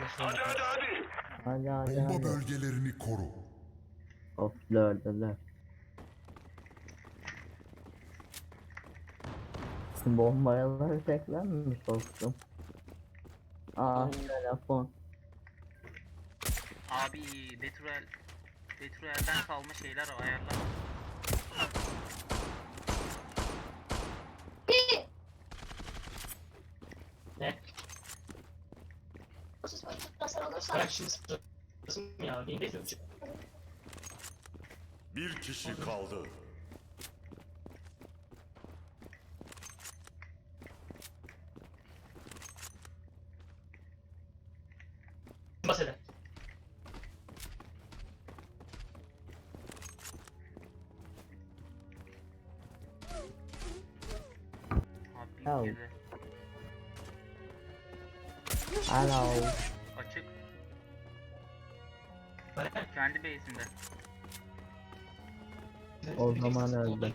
Nasıl Hadi hadi hadi. Hadi hadi Bomba hadi. bölgelerini koru. Of lör de lör. Bombayaları tekrar mı soktum? Aa telefon. Abi Betrüel Betrüel'den kalma şeyler ayarlar. Ne? Bırak şimdi sırası mı ya? Benim bekliyorum. Çık. Bir kişi kaldı. Bas hele. Abi kere Hello. Kendi base'inde. O zaman öldü.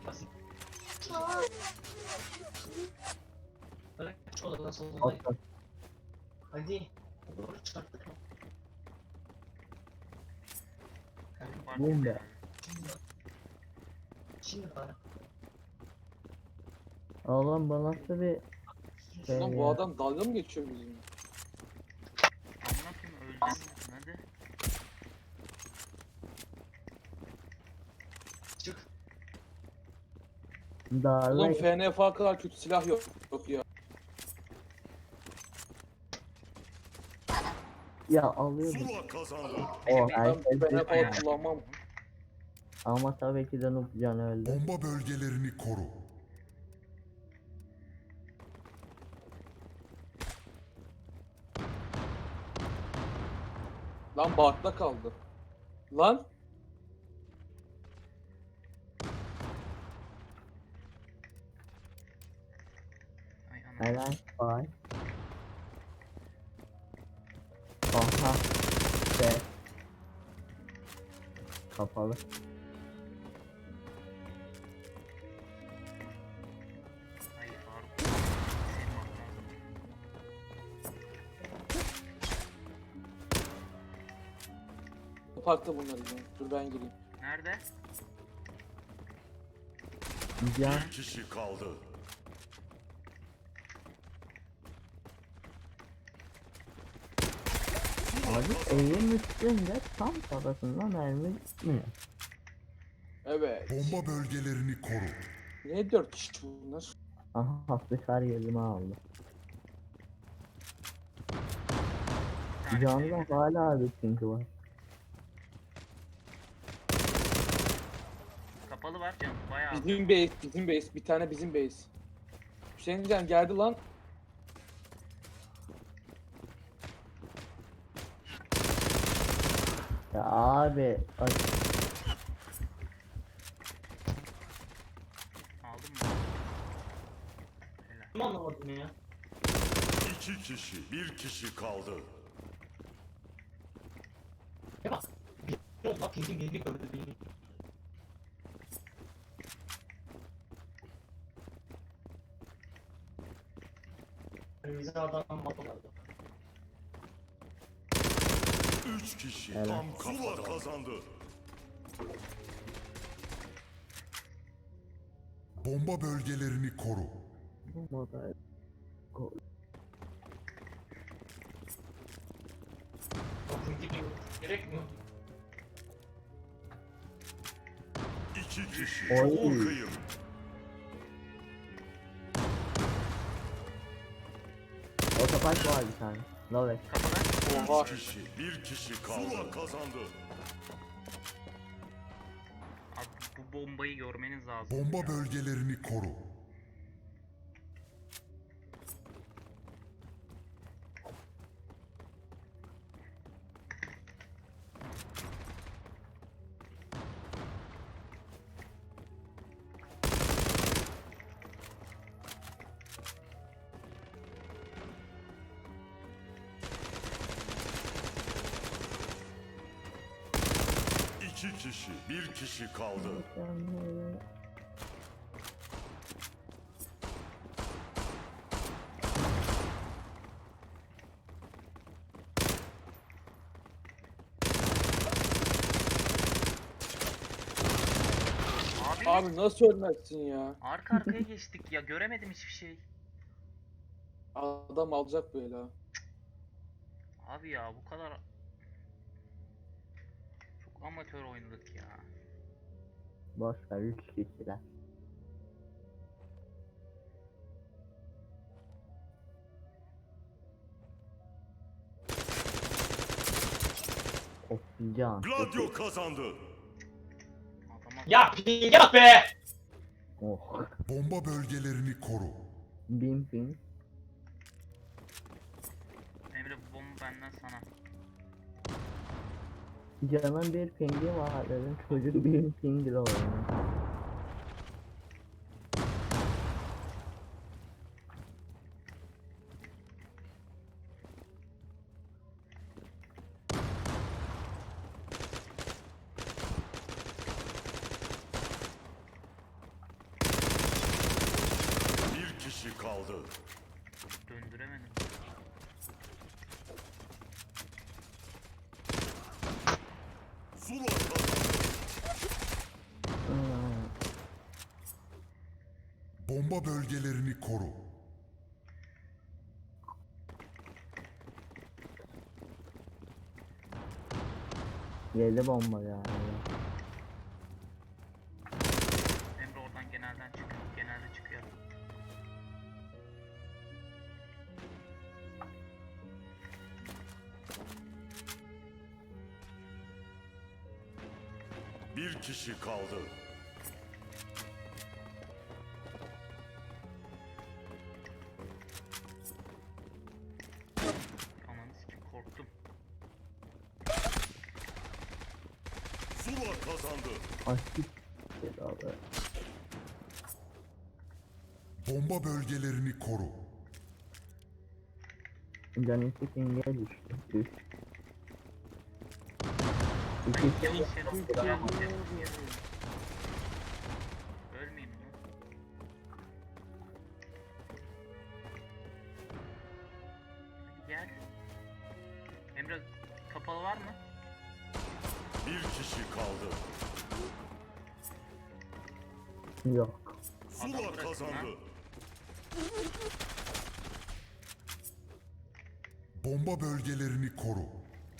Hadi. Doğru Bum mı? be. Şimdi. Bana. Oğlum bu nasıl bir şey Lan ya? bu adam dalga mı geçiyor bizimle? Amına koyayım öleceğim hadi. Çık. Oğlum FNF kadar kötü silah yok. Yok ya. ya alıyordum. Zula kazandı. O Ben herkes FNF kullanmam. ama tabii ki de Nupcan öldü. Bomba bölgelerini koru. Lan Bart'ta kaldı. Lan Helal. Vay. Aha. Şey. Kapalı. Parkta bunlar izin. Dur ben gireyim. Nerede? Bir kişi kaldı. Abi evin üstünde tam kafasında mermi gitmiyor. Evet. Bomba bölgelerini koru. Ne dört kişi bunlar? Aha dışarı yerime aldı. Canlı hala bir çünkü var. Kapalı var canım bayağı. Bizim base, bizim base. Bir tane bizim base. Hüseyin Can geldi lan. Ya abi ay, Aldın mı? Helal. Anlamadım ya? İki kişi. Bir kişi kaldı. Ne oldu? Bak pingin birini gördü beni. Önümüze adam bakıyorlardı. Üç kişi. Evet. Tam kafada. kazandı. Bomba bölgelerini koru. bu model. Bakın gibi gerekmiyor. İki kişi. Oy. Çok kıyım. Otopark var bir tane. Love Kapıda. Oha. Üç kişi. Bir kişi kaldı. Zula kazandı. Abi bu bombayı görmeniz lazım. Bomba ya. bölgelerini koru. kişi kaldı. Abi, nasıl ölmezsin ya? arka arkaya geçtik ya göremedim hiçbir şey. Adam alacak böyle. Abi ya bu kadar çok amatör oynadık ya. Boş ver 3 kişiler. Of can. Gladio kazandı. Ya ping yap be! Bomba Oh. bölgelerini koru. Bin ping. Can'ın bir pingi var dedim. Çocuk bir pingle oynuyor. Bir kişi kaldı. Döndüremedim. Bomba bölgelerini koru. Yedi bomba yani. Emre oradan genelden çıkıyor. Genelde çıkıyor. Bir kişi kaldı. Kazandı. Abi. Bomba bölgelerini koru. Can iki pinge düştü. Düş. İki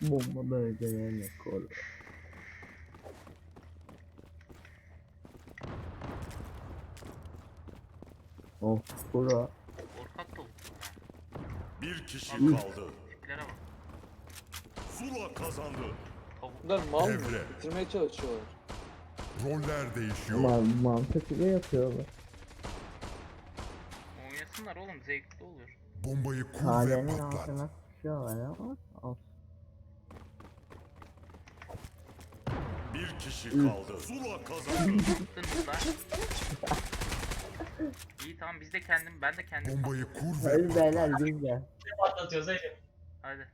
Bomba bölgelerini koru. Of bura. Korkak tavuklar ha. Bir kişi Hı. kaldı. Tiplere bak. Zula kazandı. Bunlar mal mı? Devre. Bitirmeye çalışıyorlar. Roller değişiyor. Ma mantıklı yapıyorlar. Oynasınlar oğlum zevkli olur. Bombayı kur ve Kalenin patlat. altına sıçıyorlar ama Bir kişi kaldı. Zula kazandı. İyi tamam biz de kendim ben de kendim. Bombayı kur ve Öl beyler biz de. Patlatıyoruz Ece? Hadi.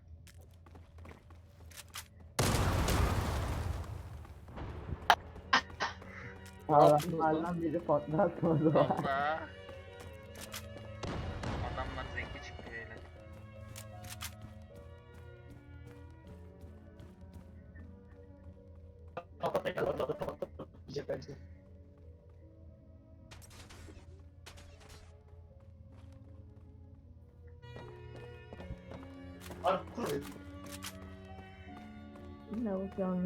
Adamlardan biri patlatmadı. Valla. Abi kur.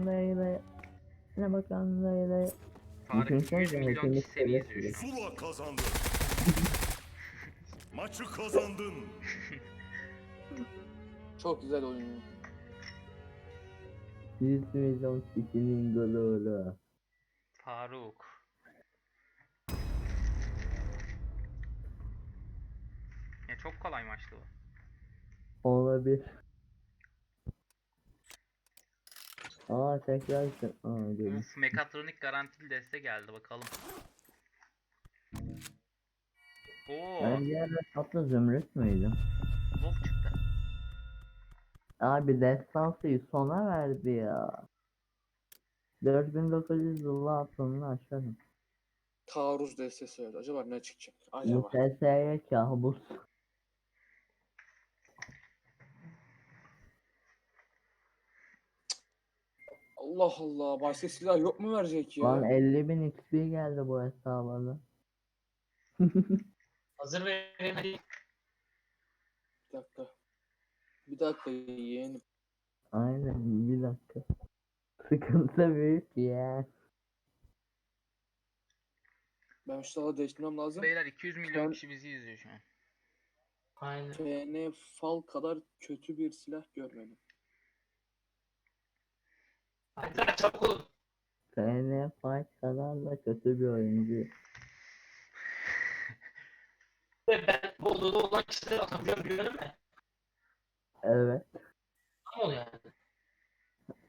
ne böyle? Ne böyle? Tarık Düşünsene 100 milyon kişi. Zula kazandı. Maçı kazandın. Çok güzel oynuyor. 100 milyon kişinin gururu. Faruk. Ya çok kolay maçtı bu. Olabilir. Aa tekrar Aa görün. Uf, Mekatronik garantili deste geldi bakalım. Oo, Ben bir ara tatlı zümrüt müydüm? Çıktı. Abi destansıyı sona verdi ya. 4900 yılla atımını aşarım. Taarruz verdi. Acaba ne çıkacak? Acaba. UTS'ye kabus. Allah Allah. Başka silah yok mu verecek ya? Lan 50.000 XP geldi bu hesaba da. Hazır verin hadi. Bir dakika. Bir dakika yeğenim. Aynen bir dakika. Sıkıntı büyük ya. Ben şu silahı değiştirmem lazım. Beyler 200 milyon Ben- kişi bizi izliyor şu an. Aynen. FN fal kadar kötü bir silah görmedim. Hadi çabuk olun. FN Fight kadar da kötü bir oyuncu. Ve ben bu odada olan kişileri atabiliyorum biliyorum mu? Evet. Tam oluyor yani.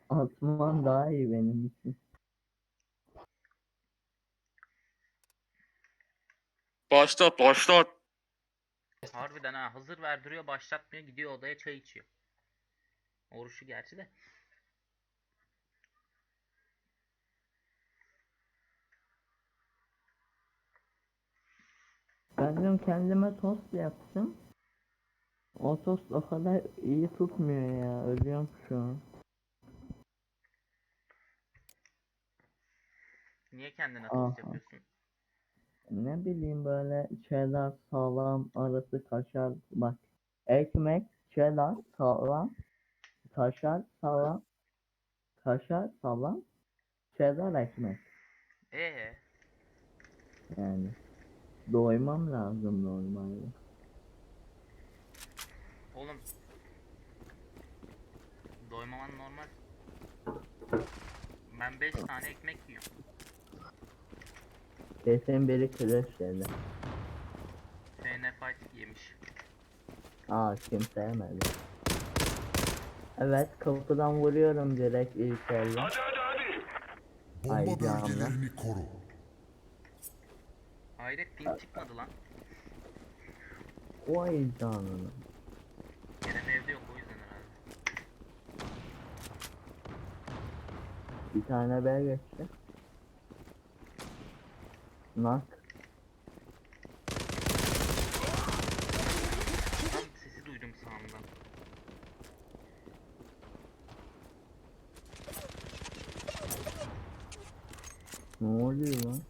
Atman daha iyi benim için. Başlat başlat. Harbiden ha hazır verdiriyor başlatmıyor gidiyor odaya çay içiyor. Oruçlu gerçi de. Ben dün kendime tost yaptım. O tost o kadar iyi tutmuyor ya. Ölüyorum şu an. Niye kendine Aha. tost yapıyorsun? Ne bileyim böyle cheddar, salam, arası kaşar. Bak ekmek, cheddar, salam, kaşar, salam, kaşar, salam, cheddar ekmek. Ee, Yani doymam lazım normalde. Oğlum doymaman normal. Ben 5 tane ekmek yiyorum. Kesin biri kreş dedi. Fight yemiş. Aa kimse yemedi. Evet kapıdan vuruyorum direkt ilk elde. Bomba Ay canına. bölgelerini koru. Hayret ping çıkmadı lan. Vay canına. Kerem evde yok o yüzden herhalde. Bir tane B geçti. Nak. Tam sesi duydum sağımdan. Ne oluyor lan?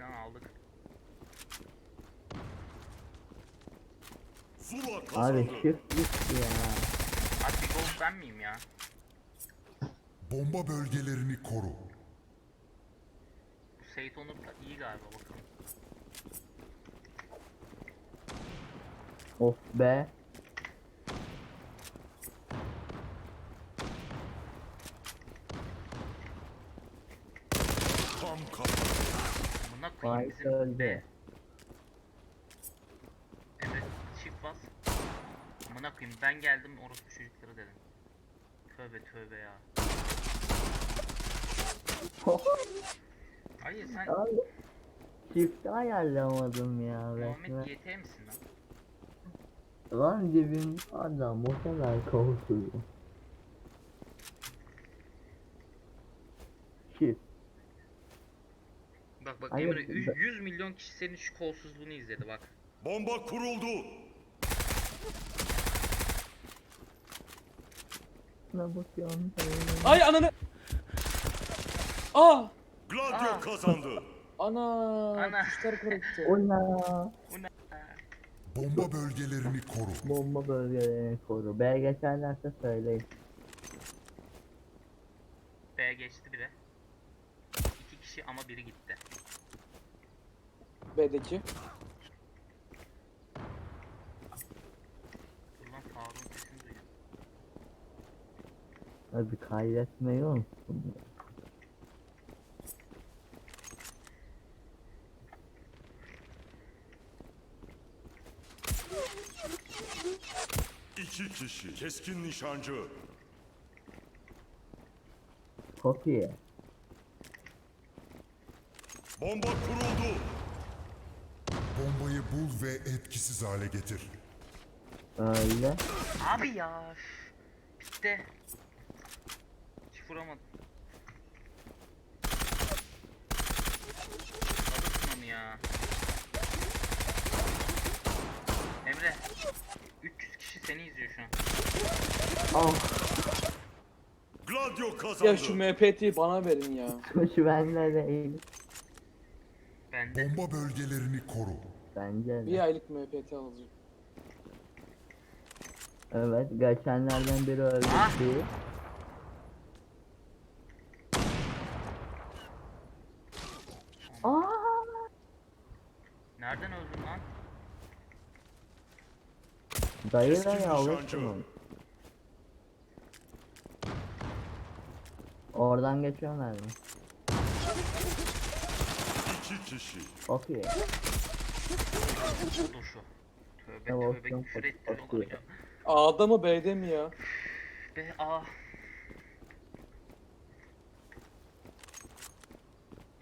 Lan aldık. Abi shift gitti ya. Abi bir gol ben miyim ya? Bomba bölgelerini koru. Seyit Onur da iyi galiba bakalım. Of be. Tam kafa. Buna koyayım Fight bizim öldü. Evet çift bas. Amına koyayım ben geldim orospu çocukları dedim. Tövbe tövbe ya. Hayır sen Abi. Shift'i ayarlamadım ya. Muhammed resmen. YT misin lan? Lan dibim adam o kadar. Shift. Bak bak Hayır, Emre ben- 100 100 milyon kişi senin şu kolsuzluğunu izledi bak. Bomba kuruldu. Ne bakıyorsun? Ay ananı. Aa! Gladio Aa. kazandı. Ana! Ana. Kuşlar korktu. O ne? Bu ne? Bomba bölgelerini koru. Bomba bölgelerini koru. B geçerlerse söyleyin. B geçti biri. İki kişi ama biri gitti. B'deki. Dur lan Faruk'un sesini duyuyorum. Abi kaydetmeyi unuttum. İki kişi. Keskin nişancı. Kopya. Bomba kuruldu. Bombayı bul ve etkisiz hale getir. Öyle. Abi ya. üf. Bitti. Hiç vuramadım. Alırsın onu ya. Emre. 300 kişi seni izliyor şu an. Ah. Gladio kazandı. Ya şu MPT'yi bana verin ya. Şu bende değil. Bende. Bomba bölgelerini koru. Bence Bir de. aylık MPT alacağım. Evet geçenlerden biri öldü. Aa! Nereden öldün lan? Dayı Eski da nişancı. alırsın. Oradan geçiyorlar mı? İki kişi. Okey. Dur şu. Tövbe Tamam, tövbe küfür okey. ettiriyorlar ya. A'da mı B'de mi ya? Be ah.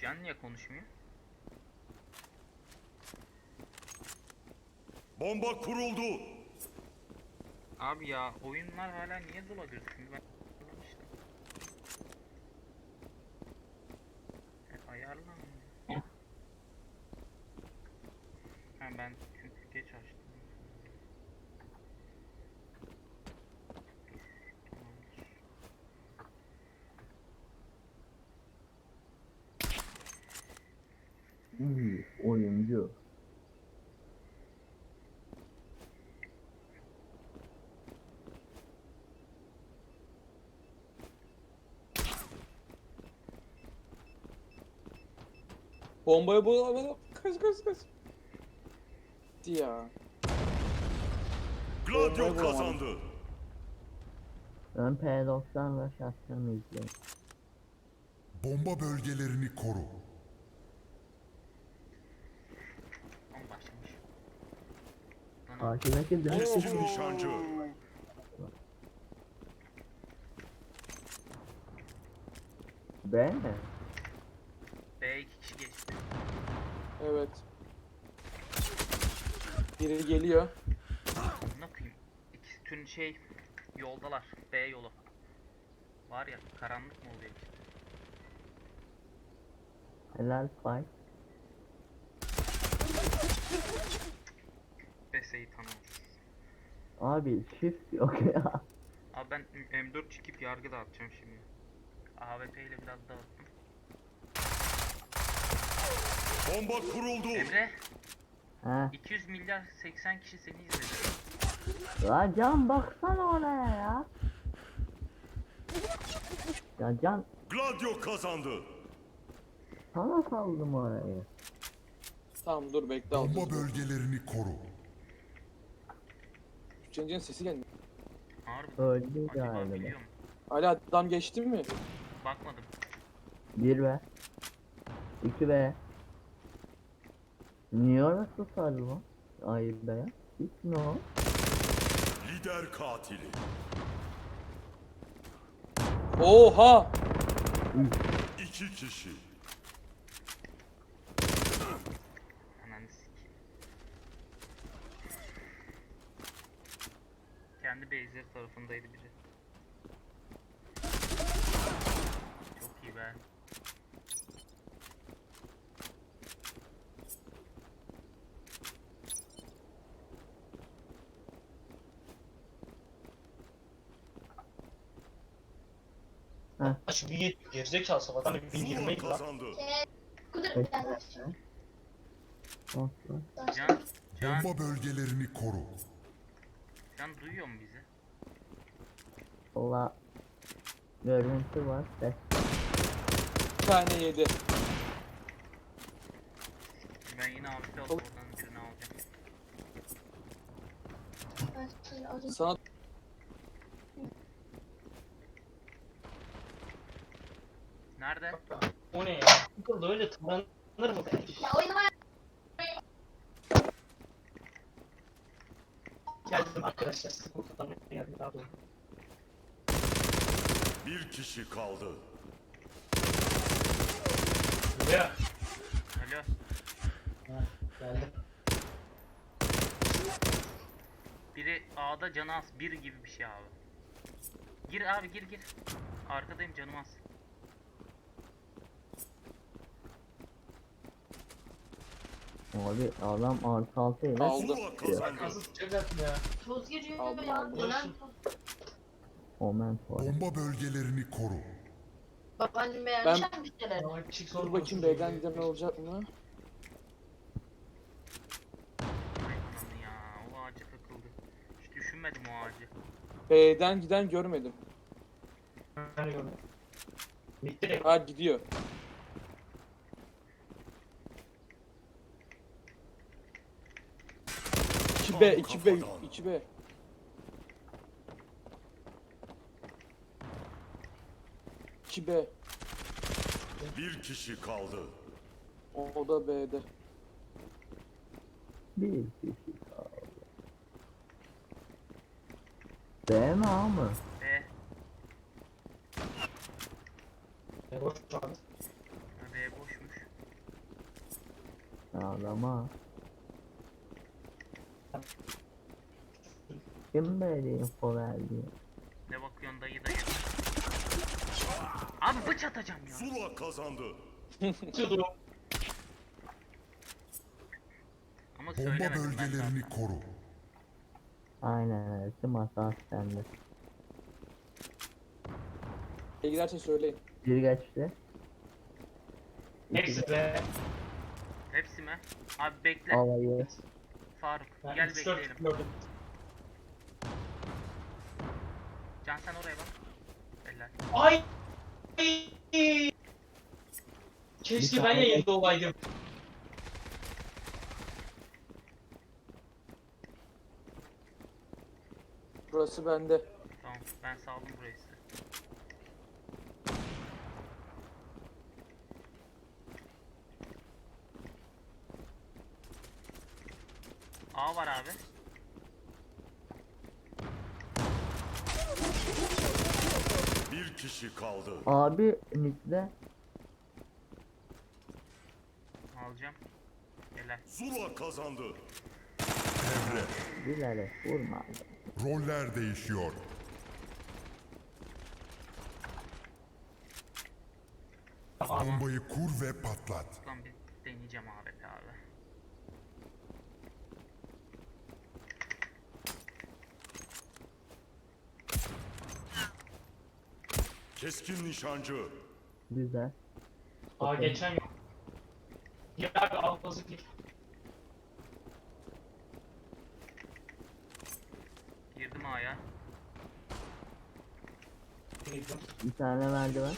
Can niye konuşmuyor? Bomba kuruldu. Abi ya oyunlar hala niye dolabilir? Şimdi ben Ha ben çünkü geç açtım. İyi oyuncu. Bombayı bulamadım. Kaç kaç kaç. Ya. Gladio kazandı. Ben P90 ve şahsen izliyorum. Bomba bölgelerini koru. Lan Karşıdaki dönüş Eski nişancı. B mi? B iki kişi geçti. Evet. Biri geliyor. Ne koyayım? İkisi tüm şey yoldalar. B yolu. Var ya karanlık mı oluyor işte. Helal fight. BS'yi tanımaz. Abi shift yok ya. Abi ben M4 çekip yargı dağıtacağım şimdi. AWP ile biraz dağıttım. Bomba kuruldu. Emre He. 200 milyar 80 kişi seni izledi. La Can baksana oraya ya. Ya Can Gladio kazandı. sana saldım orayı. Tamam dur bekle Bomba alacağız. bölgelerini koru. Hüseyin'in sesi. Harbi. Öldü Acaba galiba. biliyor mu? Adam geçti mi? Bakmadım. 1 be. 2 be. Niye orası sarı lan? Be. Hiç ne o? Lider katili. Oha! İki kişi. Ananı sikeyim. Kendi base'leri tarafındaydı biri. Çok iyi be. Aç bir yet gerizekalı sabahtan bir bin girmek lan. kazandı. Olsun. Can, Can, Bomba bölgelerini koru. Can duyuyor mu bizi? Valla görüntü var. Ses. Bir tane yedi. Ben yine AWP alıp oradan birini alacağım. Sana Nerede? O ne ya? Burada öyle tırmanır mı? Geldim arkadaşlar. Sıkıntıdan geldim daha doğru. Bir kişi kaldı. Buraya. Alo. Ha, geldim. Biri A'da canı az. Bir gibi bir şey abi. Gir abi gir gir. Arkadayım canım az. Abi adam artı altı ile Aldı. Zula kazandı. Nasıl çıkacaksın ya? Toz giriyor Aldım, be ya. aldım. Dönen Omen var. Bomba bölgelerini koru. Babaannem beğenmiş mi bir şeyler? Çık Dur bakayım B'den giden ne olacak mı? Ay ananı ya. O ağaca takıldı. Hiç düşünmedim o ağacı. B'den giden görmedim. Ben gördüm. Bitti. Ha gidiyor. İki B, iki B, iki B. B. Bir kişi kaldı. O o da B'de. Bir kişi kaldı. B mi A mı? B. E, boş. Ha, B boşmuş. Ağlama. Kim böyle info verdi? Ne bakıyorsun dayı dayı? Abi bıç atacağım ya. Zula kazandı. Ama Bomba söylemedim ben zaten. bölgelerini koru. Aynen öyle. Tüm hata sende. E giderse söyleyin. Bir geçti. Hepsi be. Hepsi mi? Abi bekle. Alayı. Faruk Ben gel üç, dört bekleyelim. gördüm. Can sen oraya bak. Eller. Ay! Keşke ben yayında olaydım. Burası bende. Tamam ben saldım burayı size. A var abi. Bir kişi kaldı. Abi midde Alacağım. Helal. Zula kazandı. Devre. bilerek vurma. Roller değişiyor. Bombayı kur ve patlat. Lan bir deneyeceğim AWP abi. Keskin nişancı. Güzel. Aa Okey. geçen yok. Ya abi al bozuk git. Girdim A'ya. Girdim. Bir tane merdiven.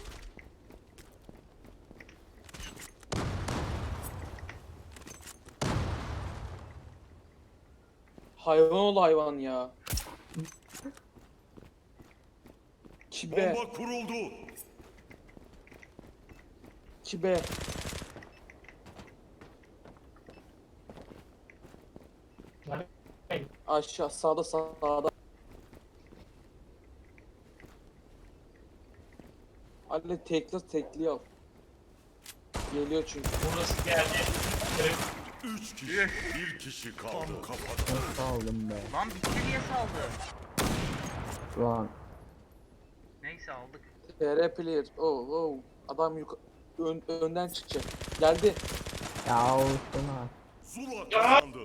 Hayvan ol hayvan ya. 2 B, Bomba kuruldu. 2 B. Hadi. Aşağı, sağda, sağda. Ali tekli tekli al. Geliyor çünkü. Burası geldi. Üç kişi. Bir kişi kaldı. Kapat. Nasıl aldım be? Lan bitti diye saldı. Şu an. Neyse aldık. TR player. Oh, oh. Adam yuka ön, önden çıkacak. Geldi. Ya olsun ha. Zula kazandı.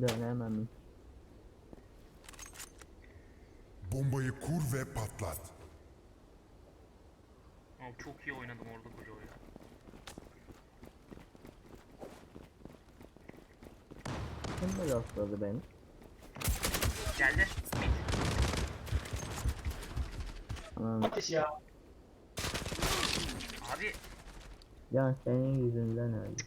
Dönemem. Bombayı kur ve patlat. Abi çok iyi oynadım orada Blue ya. Kim de rastladı beni? Geldi. Ateş ya. Abi Can senin yüzünden öldü.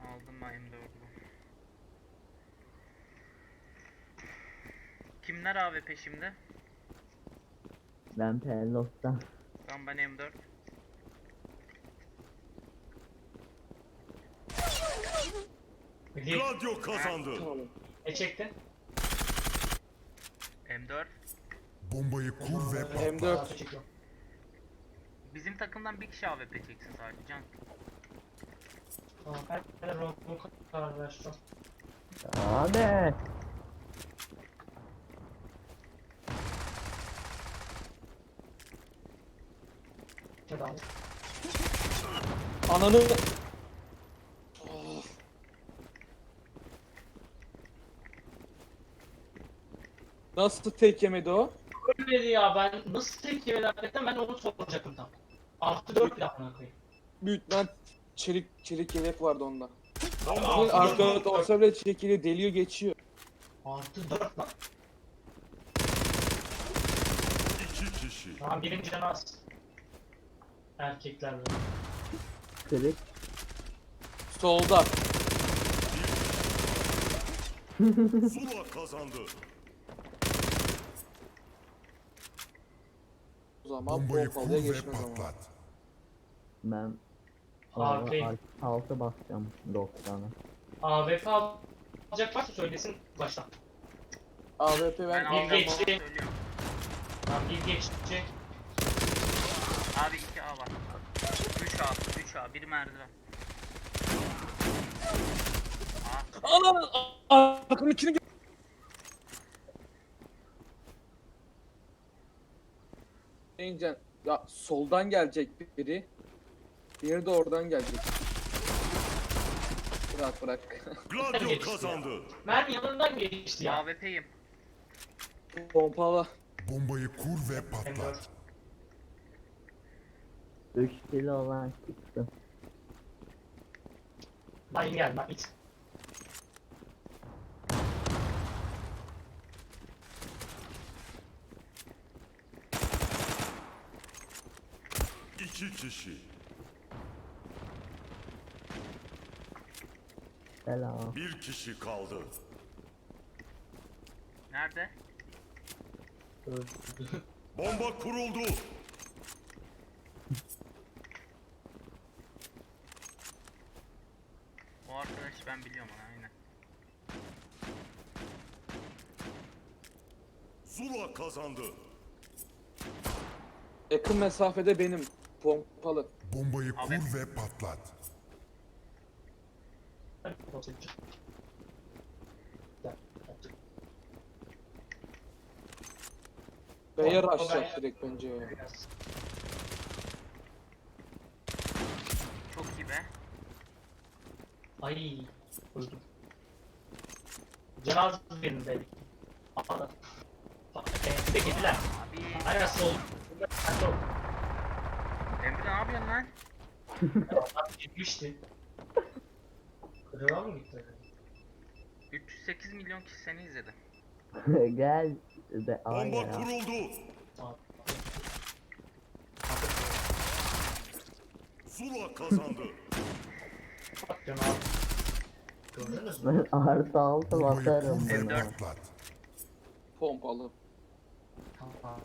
aldım ben M4'ü. Kimler abi peşimde? Ben Pelos'tan. Tamam ben M4. Gir. Gladio kazandı. Tamam. Ne çektin? M4. Bombayı kur ve patlat. M4. Aa, çekiyorum. Bizim takımdan bir kişi AWP çeksin sadece Can. Tamam ben. Abi. Hadi abi. Ananı... Nasıl tek yemedi o? ölmedi ya ben nasıl tek yemedi hakikaten ben onu soracaktım tam. Artı 4 bile amına koyayım. Büyük lan çelik çelik yelek vardı onda. Bunun Artı arka dört. olsa bile çelik yeleği deliyor geçiyor. Artı 4 lan. iki kişi. Tamam birinci canı az. Erkeklerle. Kırık. Solda. Zula kazandı. Zaman Bombayı kur pompalıya ve geçmez ama. patlat. Ben Arkayım. Alt- altı basacağım 90'a. AWP alacak varsa söylesin baştan. AWP ben, Ben Bir alacağım geçti. söylüyorum. Tamam bir geçti. Abi 2A var. 3A, 3A, bir merdiven. A, Ananı arkamın içini Encan ya soldan gelecek biri. Diğeri de oradan gelecek. Bırak bırak. Gladio kazandı. Mermi yanından geçti ya. AWP'yim. Pompalı. Bombayı kur ve patlat. 3 kilo olan çıktı. Lan gel it. İki kişi. Selam. Bir kişi kaldı. Nerede? Bomba kuruldu. O arkadaş ben biliyorum onu aynen. Zula kazandı. Yakın mesafede benim. Pompalı. Bombayı Abi. kur ve patlat. Rushlayacak ben- direkt bence ya. Çok iyi be. Ay öldüm. Cenaze benim belki. Aa. Bak. Abi. Sol. Emre ne yapıyorsun lan? Adam gitmişti. Kırığa mı gitti? 308 milyon kişi seni izledi. Gel de Bomba kuruldu. Zula kazandı. Gördünüz mü? Ben artı altı Bombayı basarım ve buna. patlat. Pompalı. Tamam.